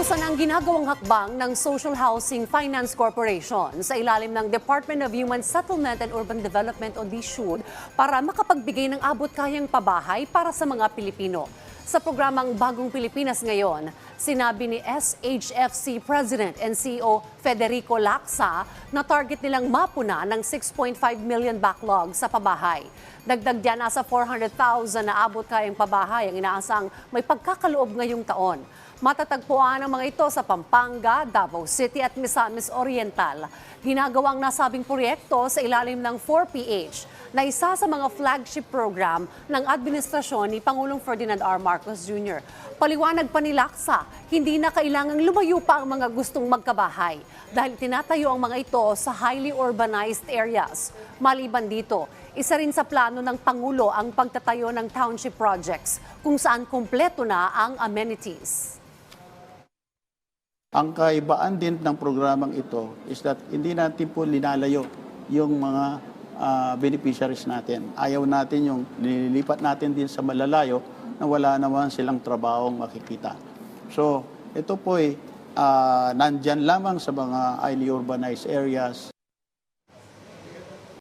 Kapusan ang ginagawang hakbang ng Social Housing Finance Corporation sa ilalim ng Department of Human Settlement and Urban Development o DSUD para makapagbigay ng abot-kayang pabahay para sa mga Pilipino. Sa programang Bagong Pilipinas ngayon, sinabi ni SHFC President and CEO Federico Laksa na target nilang mapuna ng 6.5 million backlog sa pabahay. Dagdag dyan, nasa 400,000 na abot kayang pabahay ang inaasang may pagkakaloob ngayong taon. Matatagpuan ang mga ito sa Pampanga, Davao City at Misamis Oriental. Ginagawang nasabing proyekto sa ilalim ng 4PH na isa sa mga flagship program ng administrasyon ni Pangulong Ferdinand R. Marcos Jr. Paliwanag pa ni Laksa, hindi na kailangang lumayo pa ang mga gustong magkabahay dahil tinatayo ang mga ito sa highly urbanized areas. Maliban dito, isa rin sa plano ng Pangulo ang pagtatayo ng township projects kung saan kumpleto na ang amenities. Ang kaibaan din ng programang ito is that hindi natin po linalayo yung mga ah, beneficiaries natin. Ayaw natin yung nililipat natin din sa malalayo na wala naman silang trabahong makikita. So, ito po ay ah, nandyan lamang sa mga highly urbanized areas